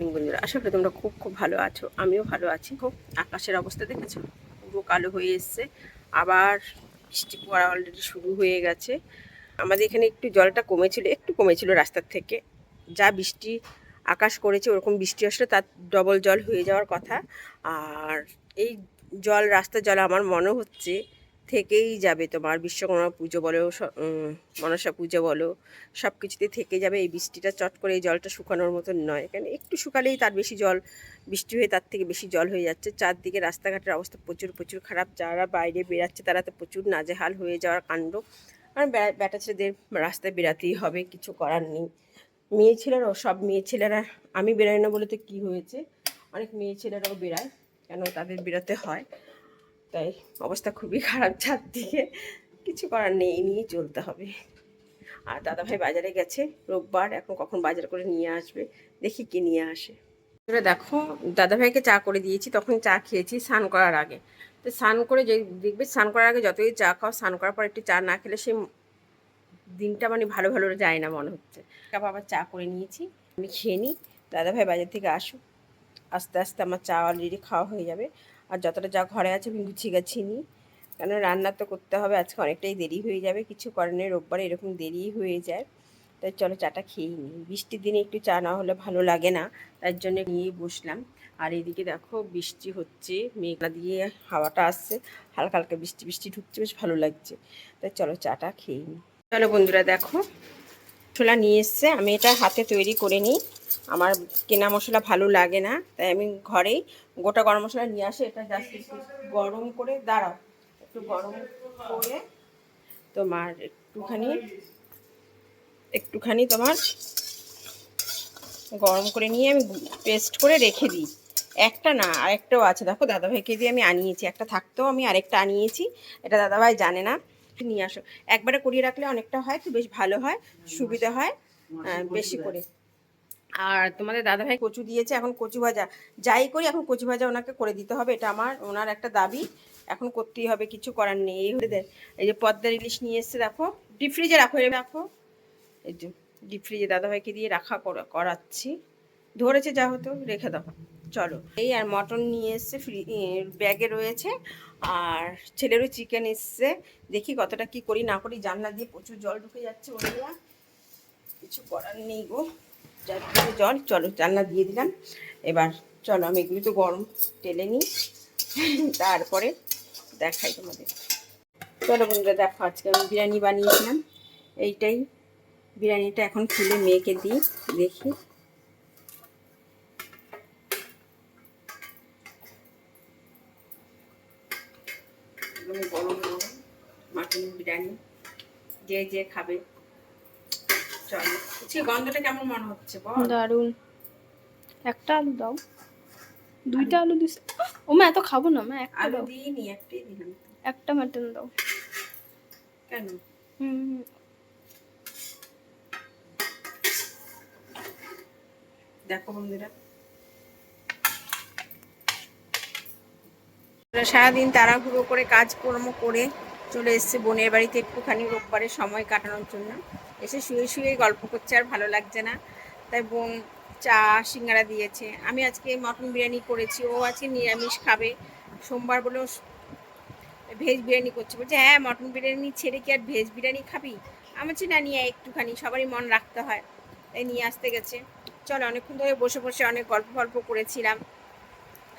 বন্ধুরা, আশা করি তোমরা খুব খুব ভালো আছো, আমিও ভালো আছি। খুব আকাশের অবস্থা দেখেছ? পুরো কালো হয়ে এসছে, আবার বৃষ্টি পড়া অলরেডি শুরু হয়ে গেছে। আমাদের এখানে একটু জলটা কমেছিল, একটু কমেছিল রাস্তার থেকে। যা বৃষ্টি, আকাশ করেছে, ওরকম বৃষ্টি আসলে তার ডবল জল হয়ে যাওয়ার কথা। আর এই জল, রাস্তার জল, আমার মনে হচ্ছে থেকেই যাবে তোমার বিশ্বকর্মা পুজো বলো মনসা পুজো বলো সব কিছুতে থেকে যাবে। এই বৃষ্টিটা চট করে এই জলটা শুকানোর মতন নয়। এখানে একটু শুকালেই তার বেশি জল, বৃষ্টি হয়ে তার থেকে বেশি জল হয়ে যাচ্ছে। চারদিকে রাস্তাঘাটের অবস্থা প্রচুর প্রচুর খারাপ। যারা বাইরে বেরাচ্ছে তারা তো প্রচুর নাজেহাল হয়ে যাওয়ার কাণ্ড। বে- বেটা ছেলেদের রাস্তায় বেরাতেই হবে, কিছু করার নেই। মেয়ে ছেলেরাও, সব মেয়ে ছেলেরা, আমি বেরোই না বলে তো কী হয়েছে? অনেক মেয়ে ছেলেরাও বেরায় কেন তাদের বেরোতে হয়? তাই অবস্থা খুবই খারাপ চারদিকে কিছু করার নেই নিয়ে চলতে হবে। আর দাদাভাই বাজারে গেছে, রোববার, এখন কখন বাজার করে নিয়ে আসবে, দেখি কি নিয়ে আসে। এবার দেখো, দাদাভাইকে চা করে দিয়েছি, তখন চা খেয়েছি স্নান করার আগে। তো স্নান করে যে, দেখবে স্নান করার আগে যতই চা খাও, স্নান করার পর একটু চা না খেলে সে দিনটা মানে ভালো ভালো যায় না মনে হচ্ছে। আবার চা করে নিয়েছি, আমি খেয়ে নিই, দাদাভাই বাজার থেকে আসুক। আস্তে আস্তে আমার চা অলরেডি খাওয়া হয়ে যাবে। আর যতটা যা ঘরে আছে আমি গুছিয়ে গাছিয়ে নিই কেন রান্না তো করতে হবে, আজকে অনেকটাই দেরি হয়ে যাবে, কিছু নেই, রোববারে এরকম দেরি হয়ে যায়। তাই চলো চাটা খেয়েই নিই বৃষ্টির দিনে একটু চা না হলে ভালো লাগে না তার জন্য নিয়েই বসলাম। আর এদিকে দেখো বৃষ্টি হচ্ছে, মেঘলা দিয়ে হাওয়াটা আসছে, হালকা হালকা বৃষ্টি বৃষ্টি ঢুকছে, বেশ ভালো লাগছে। তাই চলো চাটা খেয়েই নিই চলো বন্ধুরা দেখো মশলা নিয়ে এসছে, আমি এটা হাতে তৈরি করে নিই। আমার কেনা মশলা ভালো লাগে না, তাই আমি ঘরেই গোটা গরম মশলা নিয়ে আসে, এটা জাস্ট গরম করে, দাঁড়াও, একটু গরম করে তোমার একটুখানি একটুখানি তোমার গরম করে নিয়ে আমি পেস্ট করে রেখে দিই। একটা না, আরেকটাও আছে, দেখো দাদাভাইকে দিয়ে আমি আনিয়েছি, একটা থাকতেও আমি আরেকটা আনিয়েছি, এটা দাদাভাই জানে না, নিয়ে আসো। একবারে করিয়ে রাখলে অনেকটা হয় তো বেশ ভালো হয়, সুবিধা হয় বেশি করে। আর তোমাদের দাদাভাই কচু দিয়েছে, এখন কচু ভাজা। যাই করি, এখন কচু ভাজা ওনাকে করে দিতে হবে, এটা আমার, ওনার একটা দাবি। এখন করতেই হবে, কিছু করার নেই। এই হলে এই যে পদ্মার ইলিশ নিয়ে এসছে, দেখো ডিপ ফ্রিজে রাখো এ রাখো এই যে ডিপ ফ্রিজে দাদাভাইকে দিয়ে রাখা করা- করাচ্ছি। ধরেছে, যা হতো, রেখে দাও। চলো। এই আর মটন নিয়ে এসছে ফ্রি ব্যাগে রয়েছে। আর ছেলেরও চিকেন এসছে। দেখি কতটা কি করি, না করি, জানলা দিয়ে প্রচুর জল ঢুকে যাচ্ছে বন্ধুরা কিছু করার নেই গো। জল, চলো জানলা দিয়ে দিলাম। এবার চলো আমি এগুলো তো গরম টেলে নিই। তারপরে দেখাই তোমাদের। চলো বন্ধুরা, দেখো আজকে আমি বিরিয়ানি বানিয়েছিলাম। এইটাই। বিরিয়ানিটা এখন খুলে মেয়েকে দিই, দেখি। গরম গরম মাটন বিরিয়ানি। যে যে খাবে। চলো। আজকে গন্ধটা কেমন মনে হচ্ছে বল? দারুণ একটা আলু দাও। দুইটা আলু দিস ও মা এত খাব না মা একটা আলু দিইনি একটাই দিলাম। একটা মাটন দাও। কেন? হুম হুম। দেখো বন্ধুরা। সারাদিন তাড়াহুড়ো করে কাজকর্ম করে চলে এসছে বোনের বাড়িতে একটুখানি রোববারে সময় কাটানোর জন্য। এসে শুয়ে শুয়ে গল্প করছে আর ভালো লাগছে না। তাই বোন চা, সিঙ্গারা দিয়েছে। আমি আজকে মটন বিরিয়ানি করেছি। ও আজকে নিরামিষ খাবে। সোমবার বলেও ভেজ বিরিয়ানি করছে। বলছে হ্যাঁ মটন বিরিয়ানি ছেড়ে কি আর ভেজ বিরিয়ানি খাবি? আমি বলছি, না, নিয়ে একটুখানি। সবারই মন রাখতে হয়। তাই নিয়ে আসতে গেছে। চলো, অনেকক্ষণ ধরে বসে বসে অনেক গল্প গল্প করেছিলাম।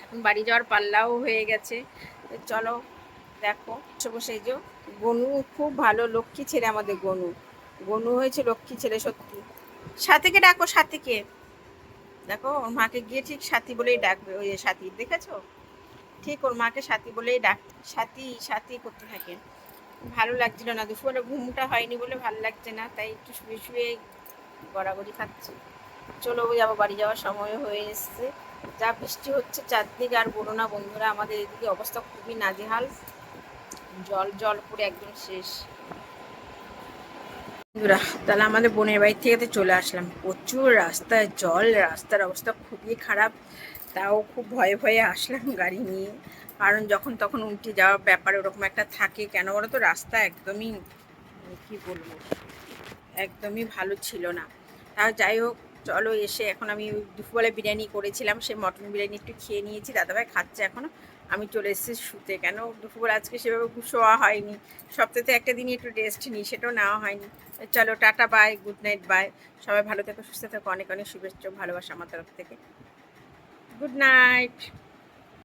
এখন বাড়ি যাওয়ার পাল্লাও হয়ে গেছে। চলো দেখো, বসে যে গনু, খুব ভালো লক্ষ্মী ছেলে আমাদের গনু। গনু হয়েছে লক্ষ্মী ছেলে সত্যি। সাথীকে ডাকো, সাথীকে। দেখো, ওর মাকে গিয়ে ঠিক সাথী বলেই ডাকবে, ওই সাথী, দেখেছ? ঠিক ওর মাকে সাথী বলেই ডাক, সাথী সাথী করতে থাকে। ভালো লাগছিল না দুপুরে ঘুমটা হয়নি বলে ভালো লাগছে না, তাই একটু শুয়ে শুয়ে গড়াগড়ি খাচ্ছি। চলো যাব, বাড়ি যাওয়ার সময় হয়ে এসছে। যা বৃষ্টি হচ্ছে, চারদিক আর বলো না বন্ধুরা, আমাদের এদিকে অবস্থা খুবই নাজেহাল। জল জল পুরো একদম শেষ। বন্ধুরা, তাহলে আমাদের বোনের বাড়ি থেকে তো চলে আসলাম। প্রচুর রাস্তায় জল, রাস্তার অবস্থা খুবই খারাপ। তাও খুব ভয়ে ভয়ে আসলাম গাড়ি নিয়ে। কারণ যখন তখন উল্টে যাওয়ার ব্যাপার ওরকম একটা থাকে। কেন বলো তো, রাস্তা একদমই, কি বলব, একদমই ভালো ছিল না। তাও যাই হোক, চলো এসে এখন আমি দুপুরবেলা বিরিয়ানি করেছিলাম। সেই মটন বিরিয়ানি একটু খেয়ে নিয়েছি। দাদাভাই খাচ্ছে এখনও আমি চলে এসেছি শুতে। কেন? দুপুর আজকে সেভাবে শোয়া হয়নি। সপ্তাহে একটা দিনই একটু রেস্ট নিই, সেটাও নেওয়া হয়নি। চলো, tata bye good night bye সবাই ভালো থেকো, সুস্থ থাকো। অনেক অনেক শুভেচ্ছা ভালোবাসা আমার তরফ থেকে। Good night